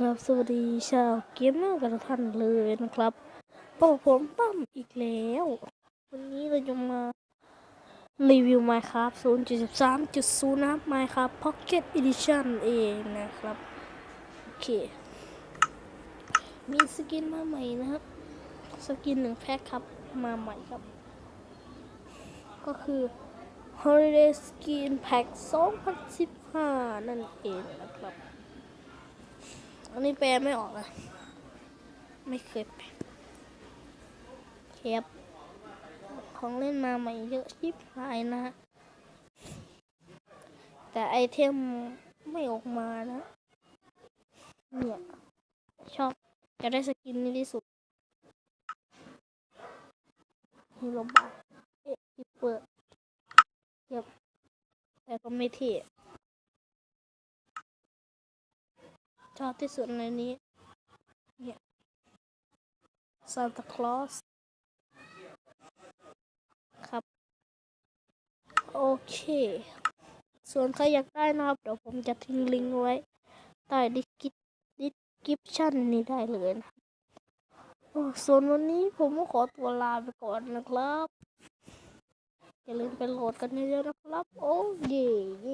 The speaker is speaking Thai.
ครับสวัสดีชาวเกมเมอร์กันท่านเลยนะครับพบผมตั้มอีกแล้ว วันนี้เราจะมารีวิว Minecraft 0.13.0นะครับ Minecraft Pocket Edition เองนะครับ โอเค มีสกินมาใหม่นะครับ สกินหนึ่งแพ็คครับ มาใหม่ครับ ก็คือ Holiday Skin Pack 2015 นั่นเองนะครับ อันนี้แปลไม่ออกนะไม่เคยแปลเครับของเล่นมาใหม่เยอะชิบหายนะ แต่ไอเทมไม่ออกมานะ เนี่ย ชอบจะได้สกินนี้ที่สุดฮีโร่บาเอ๊ะฮิเปอร์เยบแต่ก็ไม่เท่ ชอบที่สุดในนี้เนี่ยซานตาคลอสครับ โอเค ส่วนใครอยากได้นะครับ เดี๋ยวผมจะทิ้งลิงก์ไว้ ใต้ดิสกิดิสคริปชั่นนี้ได้เลยนะโอ้ส่วนวันนี้ผมก็ขอตัวลาไปก่อนนะครับ อย่าลืมไปโหลดกันเยอะๆนะครับ โอ้ยเย่